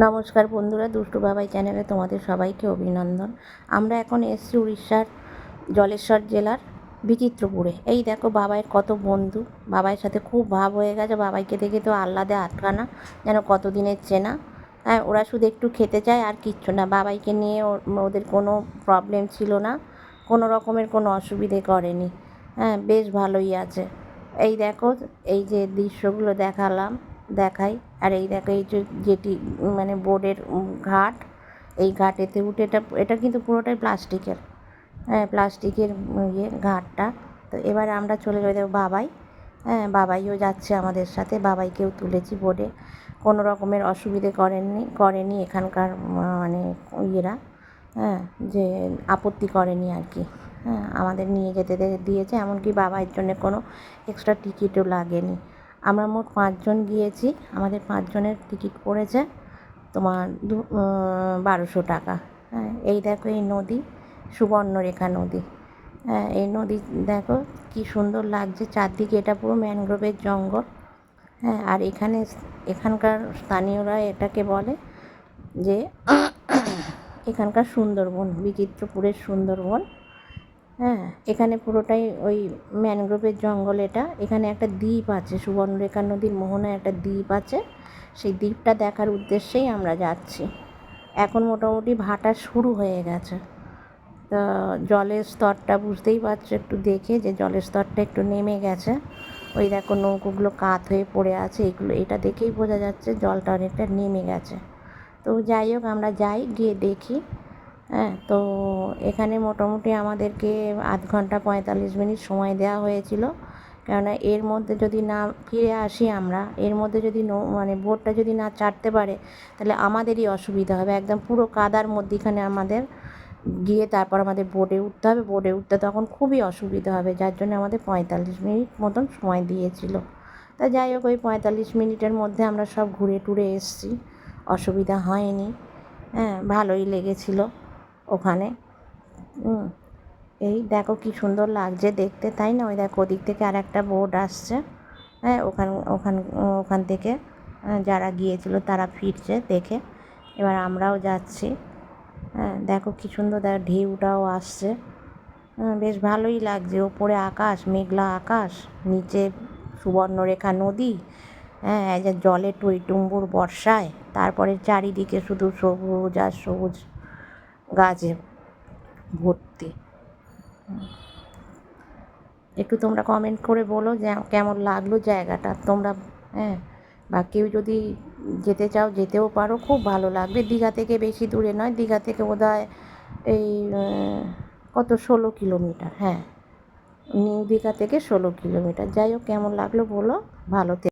নমস্কার বন্ধুরা, দুষ্টু বাবাই চ্যানেলে তোমাদের সবাইকে অভিনন্দন। আমরা এখন এসছি উড়িষ্যার জলেশ্বর জেলার বিচিত্রপুরে। এই দেখো বাবাইয়ের কত বন্ধু, বাবাইয়ের সাথে খুব ভাব হয়ে গেছে। বাবাইকে দেখে তো আহ্লাদে আটকানা, যেন কতদিনের চেনা। হ্যাঁ ওরা শুধু একটু খেতে চায় আর কিচ্ছু না। বাবাইকে নিয়ে ওদের কোনো প্রবলেম ছিল না, কোনো রকমের কোনো অসুবিধে করেনি। হ্যাঁ বেশ ভালোই আছে। এই দেখো, এই যে দৃশ্যগুলো দেখালাম। দেখাই। আর এই দেখো, এই যেটি মানে বোর্ডের ঘাট, এই ঘাটেতে উঠে এটা এটা কিন্তু পুরোটাই প্লাস্টিকের। হ্যাঁ প্লাস্টিকের ইয়ে ঘাটটা। তো এবার আমরা চলে যাই দেখো, বাবাই। হ্যাঁ বাবাইও যাচ্ছে আমাদের সাথে। বাবাইকেও তুলেছি বোর্ডে। কোনো রকমের অসুবিধে করেননি, করেনি এখানকার মানে ইয়েরা। হ্যাঁ যে আপত্তি করেনি আর কি। হ্যাঁ আমাদের নিয়ে যেতে দিয়েছে। এমনকি বাবার জন্য কোনো এক্সট্রা টিকিটও লাগেনি। আমরা মোট পাঁচজন গিয়েছি। আমাদের পাঁচজনের টিকিট পড়েছে তোমার দু বারোশো টাকা। হ্যাঁ এই দেখো এই নদী সুবর্ণরেখা নদী। হ্যাঁ এই নদী দেখো কি সুন্দর লাগছে। চারদিকে এটা পুরো ম্যানগ্রোভের জঙ্গল। হ্যাঁ আর এখানে এখানকার স্থানীয়রা এটাকে বলে যে, এখানকার সুন্দরবন, বিচিত্রপুরের সুন্দরবন। হ্যাঁ। এখানে পুরোটাই ওই ম্যানগ্রোভের জঙ্গল এটা। এখানে একটা দ্বীপ আছে, সুবর্ণরেখা নদীর মোহনায় একটা দ্বীপ আছে। সেই দ্বীপটা দেখার উদ্দেশ্যেই আমরা যাচ্ছি। এখন মোটামুটি ভাটা শুরু হয়ে গেছে। তা জলের স্তরটা বুঝতেই পারছ, একটু দেখে যে জলের স্তরটা একটু নেমে গেছে। ওই দেখো নৌকোগুলো কাত হয়ে পড়ে আছে, এগুলো, এটা দেখেই বোঝা যাচ্ছে জলটা অনেকটা নেমে গেছে। তো যাই হোক, আমরা যাই, গিয়ে দেখি। হ্যাঁ তো এখানে মোটামুটি আমাদেরকে আধ ঘণ্টা পঁয়তাল্লিশ মিনিট সময় দেওয়া হয়েছিল। কেননা এর মধ্যে যদি না ফিরে আসি আমরা, এর মধ্যে যদি মানে বোটটা যদি না চাটতে পারে, তাহলে আমাদেরই অসুবিধা হবে। একদম পুরো কাদার মধ্যেখানে আমাদের গিয়ে তারপর আমাদের বোটে উঠতে হবে। বোটে উঠতে তখন খুবই অসুবিধা হবে, যার জন্য আমাদের পঁয়তাল্লিশ মিনিট মতন সময় দিয়েছিল। তা যাই হোক, ওই পঁয়তাল্লিশ মিনিটের মধ্যে আমরা সব ঘুরে টুরে এসেছি। অসুবিধা হয়নি। হ্যাঁ ভালোই লেগেছিল। ওখানে। এই দেখো কি সুন্দর লাগছে দেখতে তাই না? ওই দেখো ওদিক থেকে আর একটা বোট আসছে। হ্যাঁ ওখান ওখান ওখান থেকে যারা গিয়েছিল তারা ফিরছে দেখে। এবার আমরাও যাচ্ছি। হ্যাঁ দেখো কি সুন্দর দেখো ঢেউটাও আসছে। হ্যাঁ, বেশ ভালোই লাগছে। ওপরে আকাশ মেঘলা আকাশ নিচে সুবর্ণরেখা নদী হ্যাঁ জলে টইটুম্বুর বর্ষায় তারপরে চারিদিকে শুধু সবুজ আর সবুজ গাছে ভর্তি। একটু তোমরা কমেন্ট করে বলো যে কেমন লাগল জায়গাটা। তোমরা হ্যাঁ বা কেউ যদি যেতে চাও যেতেও পারো, খুব ভালো লাগবে। দীঘা থেকে বেশি দূরে নয়, দীঘা থেকে বোধ এই কত, ষোলো কিলোমিটার হ্যাঁ। নিউ দীঘা থেকে ষোলো কিলোমিটার। যাই হোক, কেমন লাগল বলো, ভালো